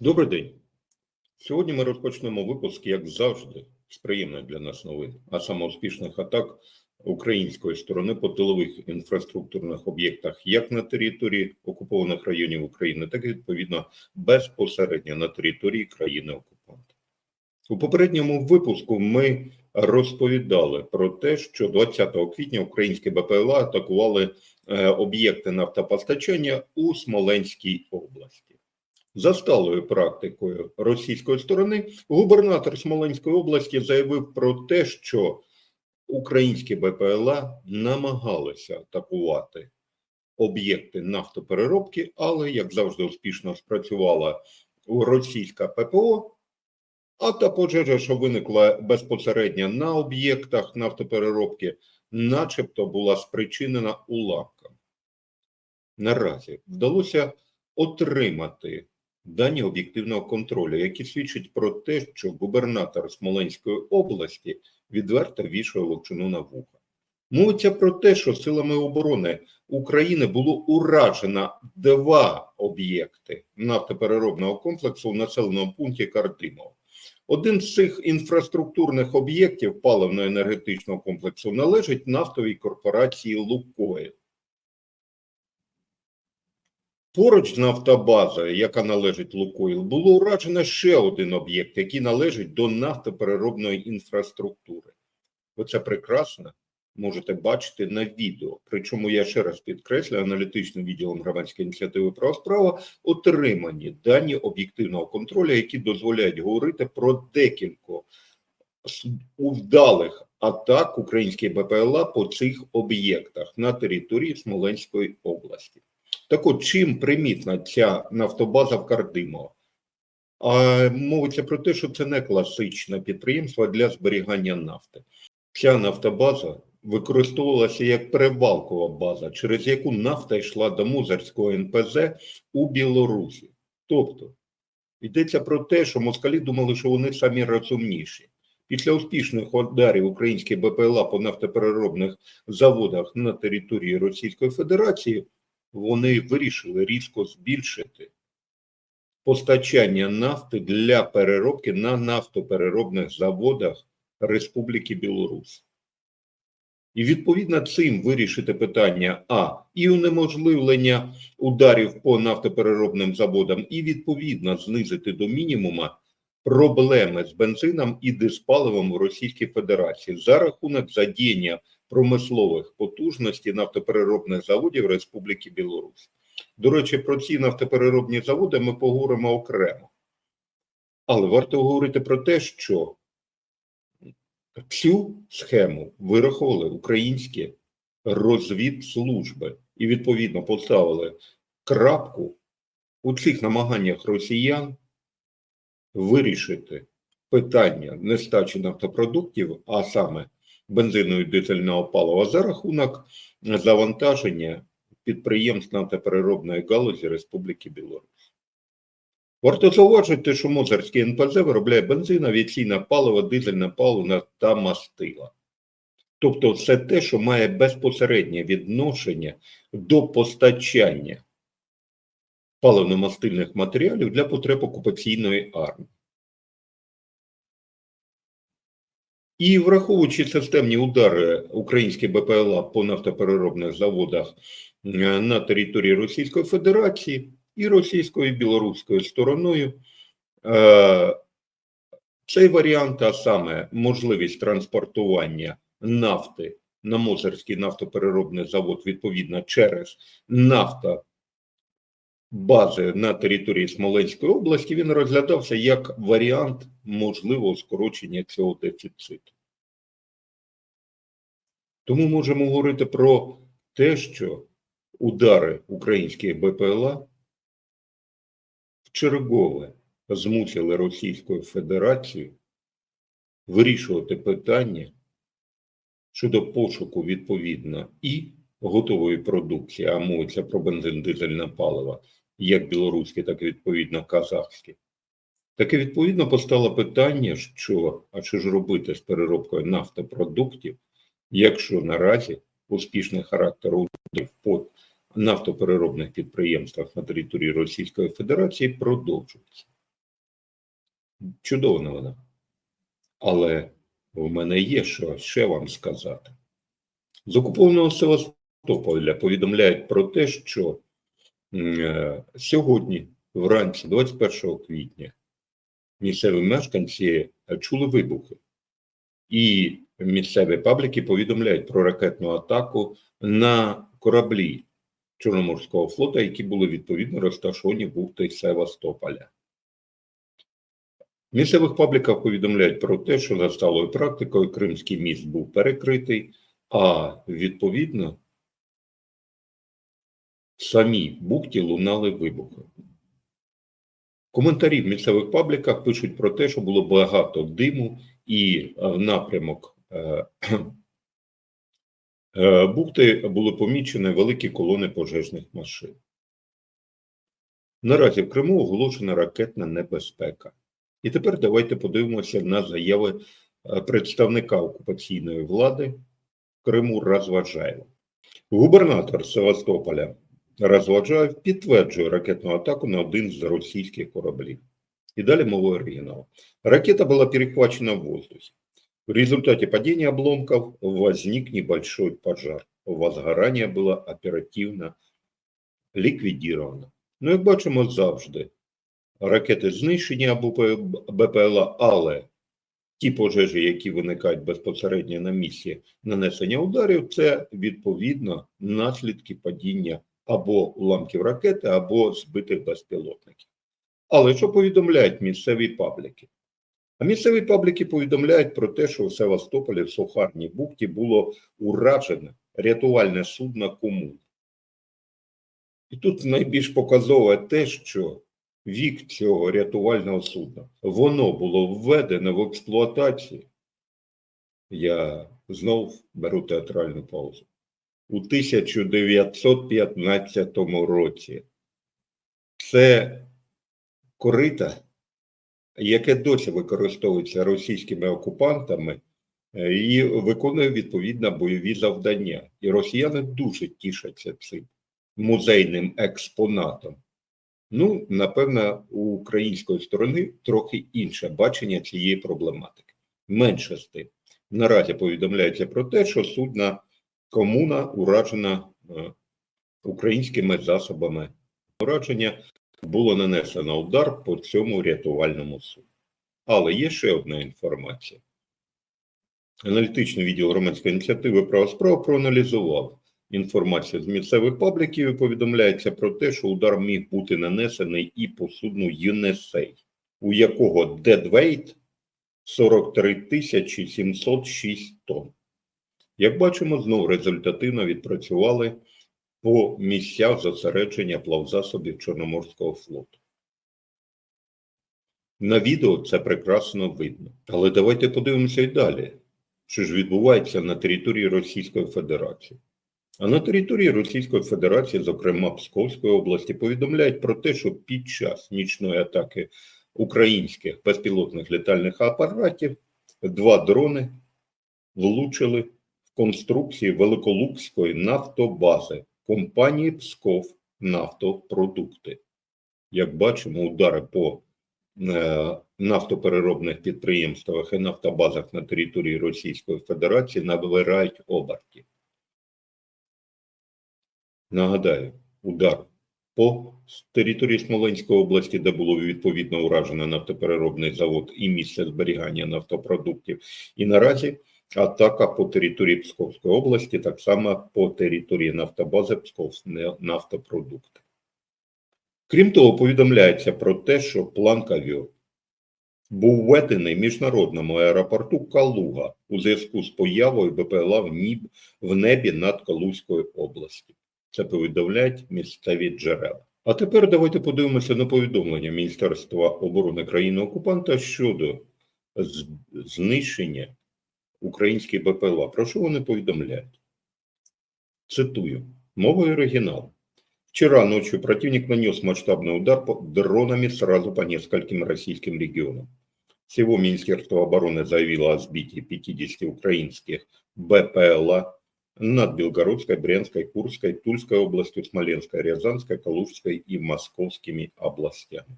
Добрий день. Сьогодні ми розпочнемо випуск, як завжди, з приємних для нас новин, а саме успішних атак української сторони по тилових інфраструктурних об'єктах, як на території окупованих районів України, так і відповідно безпосередньо на території країни окупанта. У попередньому випуску ми розповідали про те, що 20 квітня українські БПЛА атакували е, об'єкти нафтопостачання у Смоленській області. За сталою практикою російської сторони губернатор Смоленської області заявив про те, що українські БПЛА намагалися атакувати об'єкти нафтопереробки, але як завжди успішно спрацювала російська ППО. А та пожежа, що виникла безпосередньо на об'єктах нафтопереробки, начебто була спричинена уламком. Наразі вдалося отримати дані об'єктивного контролю, які свідчать про те, що губернатор Смоленської області відверто вішає ловчину на вуха. Мовиться про те, що силами оборони України було уражено два об'єкти нафтопереробного комплексу в населеному пункті Картимов. Один з цих інфраструктурних об'єктів паливно-енергетичного комплексу належить нафтовій корпорації Лукойл. Поруч з нафтобазою, яка належить Лукойл, було уражено ще один об'єкт, який належить до нафтопереробної інфраструктури. Ви це прекрасно можете бачити на відео. Причому я ще раз підкреслюю, аналітичним відділом громадської ініціативи права справа отримані дані об'єктивного контролю, які дозволяють говорити про декілька вдалих атак українських БПЛА по цих об'єктах на території Смоленської області. Так от, чим примітна ця нафтобаза в Кардимово? А мовиться про те, що це не класичне підприємство для зберігання нафти. Ця нафтобаза використовувалася як перевалкова база, через яку нафта йшла до Музерського НПЗ у Білорусі. Тобто йдеться про те, що москалі думали, що вони самі розумніші. Після успішних ударів українських БПЛА по нафтопереробних заводах на території Російської Федерації вони вирішили різко збільшити постачання нафти для переробки на нафтопереробних заводах Республіки Білорусь. І відповідно цим вирішити питання А і унеможливлення ударів по нафтопереробним заводам, і відповідно знизити до мінімума проблеми з бензином і диспаливом в Російській Федерації за рахунок задіяння промислових потужностей нафтопереробних заводів Республіки Білорусь. До речі, про ці нафтопереробні заводи ми поговоримо окремо. Але варто говорити про те, що цю схему вирахували українські розвідслужби і відповідно поставили крапку у цих намаганнях росіян вирішити питання нестачі нафтопродуктів, а саме бензину і дизельного палива за рахунок завантаження підприємств нафтопереробної галузі Республіки Білорусь. Варто зауважити, що Мозерський НПЗ виробляє бензин, авіаційне паливо, дизельне паливо та мастила. Тобто все те, що має безпосереднє відношення до постачання паливно-мастильних матеріалів для потреб окупаційної армії. І враховуючи системні удари українських БПЛА по нафтопереробних заводах е, на території Російської Федерації і російською і білоруською стороною, е, цей варіант, а саме можливість транспортування нафти на Мозерський нафтопереробний завод відповідно через нафта бази на території Смоленської області, він розглядався як варіант можливого скорочення цього дефіциту. Тому можемо говорити про те, що удари українських БПЛА вчергове змусили Російську Федерацію вирішувати питання щодо пошуку відповідно і готової продукції, а мовиться про бензин дизельне паливо, як білоруське, так і відповідно казахське. Таке відповідно постало питання, що а що ж робити з переробкою нафтопродуктів, якщо наразі успішний характер ударів по нафтопереробних підприємствах на території Російської Федерації продовжується. Чудова новина. Але в мене є що ще вам сказати. З окупованого Севастополя повідомляють про те, що е, сьогодні, вранці, 21 квітня, місцеві мешканці е, чули вибухи. І місцеві пабліки повідомляють про ракетну атаку на кораблі Чорноморського флоту, які були відповідно розташовані в бухті Севастополя. Місцевих пабліках повідомляють про те, що за сталою практикою Кримський міст був перекритий, а відповідно в самій бухті лунали вибухи. Коментарі в місцевих пабліках пишуть про те, що було багато диму і в напрямок е, е, бухти були помічені великі колони пожежних машин. Наразі в Криму оголошена ракетна небезпека. І тепер давайте подивимося на заяви е, представника окупаційної влади Криму Розважаєва. Губернатор Севастополя Розважаєв підтверджує ракетну атаку на один з російських кораблів. И далее мова оригинала. Ракета была перехвачена в воздухе. В результате падения обломков возник небольшой пожар. Возгорание было оперативно ліквідовано. Ну, як бачимо завжди, ракети знищені або БПЛА, але ті пожежі, які виникають безпосередньо на місці нанесення ударів, це відповідно наслідки падіння або уламків ракети, або збитих безпілотників. Але що повідомляють місцеві пабліки? А місцеві пабліки повідомляють про те, що в Севастополі в Сухарній бухті було уражене рятувальне судно Комун. І тут найбільш показове те, що вік цього рятувального судна, воно було введено в експлуатацію. Я знов беру театральну паузу. У 1915 році. Це корита, яке досі використовується російськими окупантами е, і виконує відповідно бойові завдання. І росіяни дуже тішаться цим музейним експонатом. Ну, напевно, у української сторони трохи інше бачення цієї проблематики. Менше з тим. Наразі повідомляється про те, що судна комуна уражена е, українськими засобами ураження було нанесено удар по цьому рятувальному суду. Але є ще одна інформація. Аналітичний відділ громадської ініціативи права справ проаналізував інформацію з місцевих пабліків і повідомляється про те, що удар міг бути нанесений і по судну ЮНЕСЕЙ, у якого дедвейт 43 тисячі 706 тонн. Як бачимо, знову результативно відпрацювали по місцях зосередження плавзасобів Чорноморського флоту. На відео це прекрасно видно. Але давайте подивимося і далі, що ж відбувається на території Російської Федерації. А на території Російської Федерації, зокрема Псковської області, повідомляють про те, що під час нічної атаки українських безпілотних літальних апаратів два дрони влучили конструкції Великолукської нафтобази компанії Псков Нафтопродукти. Як бачимо, удари по е, нафтопереробних підприємствах і нафтобазах на території Російської Федерації набирають обертів. Нагадаю, удар по території Смоленської області, де було відповідно уражено нафтопереробний завод і місце зберігання нафтопродуктів. І наразі атака по території Псковської області, так само по території нафтобази Псковські нафтопродукти. Крім того, повідомляється про те, що план Кавьор був введений міжнародному аеропорту Калуга у зв'язку з появою БПЛА в, ніб, в небі над Калузькою областю. Це повідомляють місцеві джерела. А тепер давайте подивимося на повідомлення Міністерства оборони країни-окупанта щодо знищення українських БПЛА. Про що вони повідомляють? Цитую. Мовой оригинала. Вчера ночью противник нанес масштабный удар по дронами сразу по нескольким российским регионам. Всего Министерство обороны заявило о сбитии 50 украинских БПЛА над Белгородской, Брянской, Курской, Тульской областью, Смоленской, Рязанской, Калужской и Московскими областями.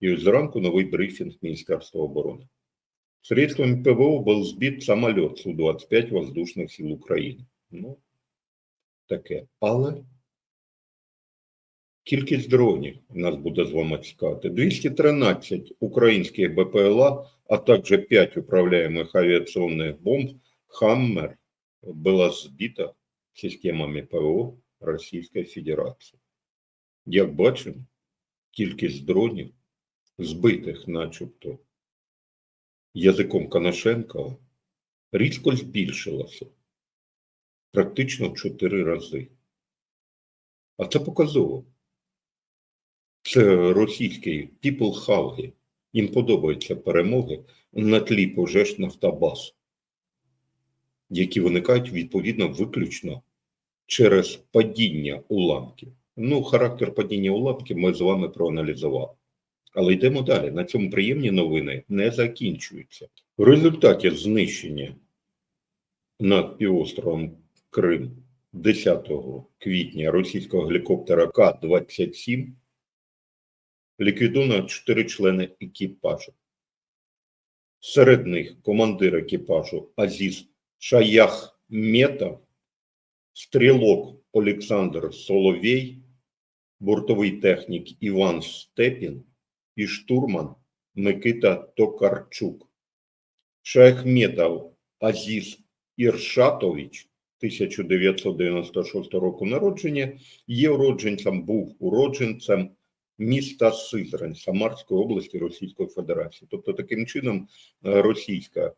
И зранку новий брифінг Міністерства оборони. Средствами ПВО был сбит самолет Су-25 воздушных сил України. Ну, таке. Але кількість дронів нас буде з вами цікавити. 213 українських БПЛА, а також 5 управляемых авиационных бомб «Хаммер» была сбита системами ПВО Російської Федерації. Як бачимо, кількість дронів, збитих начебто язиком Коношенка, різко збільшилася практично в 4 рази. А це показово. Це російський people хавги. Їм подобаються перемоги на тлі пожеж нафтобаз, які виникають відповідно виключно через падіння уламків. Ну, характер падіння уламків ми з вами проаналізували. Але йдемо далі. На цьому приємні новини не закінчуються. В результаті знищення над півостровом Крим 10 квітня російського гелікоптера К-27 ліквідовано 4 члени екіпажу. Серед них командир екіпажу Азіз Шаях-Метов, стрілок Олександр Соловей, бортовий технік Іван Степін і штурман Микита Токарчук. Шахметов Азіз Іршатович 1996 року народження, є уродженцем, був уродженцем міста Сизрань Самарської області Російської Федерації. Тобто, таким чином, е, російська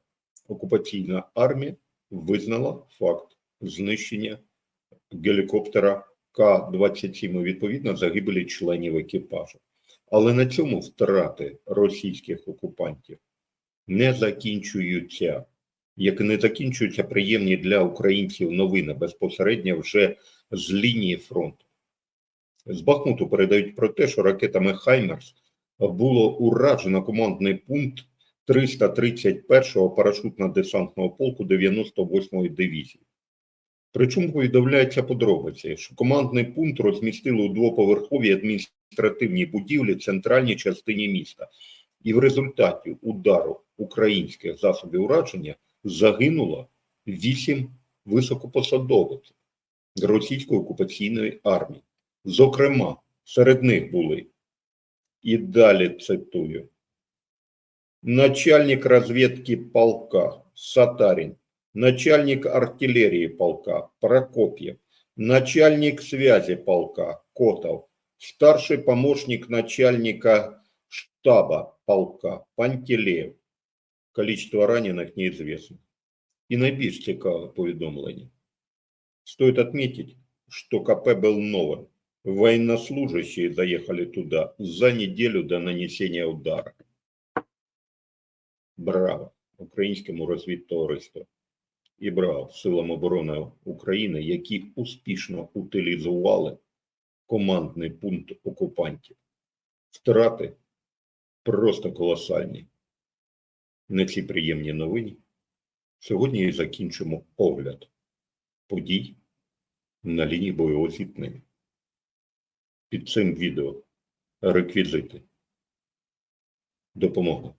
окупаційна армія визнала факт знищення гелікоптера К-27 і відповідно загибелі членів екіпажу. Але на цьому втрати російських окупантів не закінчуються, як не закінчуються приємні для українців новини безпосередньо вже з лінії фронту. З Бахмуту передають про те, що ракетами Хаймерс було уражено командний пункт 331-го парашютно-десантного полку 98-ї дивізії. Причому повідомляється подробиці, що командний пункт розмістили у двоповерховій адміністративній будівлі центральній частині міста. І в результаті удару українських засобів ураження загинуло вісім високопосадовців російської окупаційної армії. Зокрема, серед них були, і далі цитую, начальник розвідки полка Сатарин, начальник артиллерии полка Прокопьев, начальник связи полка Котов, старший помощник начальника штаба полка Пантелеев. Количество раненых неизвестно. И найбільш цікаве повідомлення. Стоит отметить, что КП был новым. Военнослужащие заехали туда за неделю до нанесения удара. Браво українському розвідтовариству І браво силам оборони України, які успішно утилізували командний пункт окупантів. Втрати просто колосальні. На ці приємні новині сьогодні і закінчимо огляд подій на лінії бойового зіткнення. Під цим відео реквізити допомоги.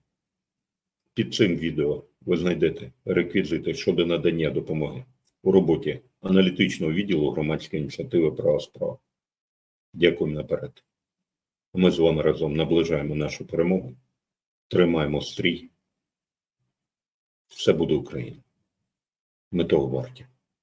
Під цим відео ви знайдете реквізити щодо надання допомоги у роботі аналітичного відділу громадської ініціативи права справа. Дякую наперед. Ми з вами разом наближаємо нашу перемогу, тримаємо стрій. Все буде Україна. Ми того варті.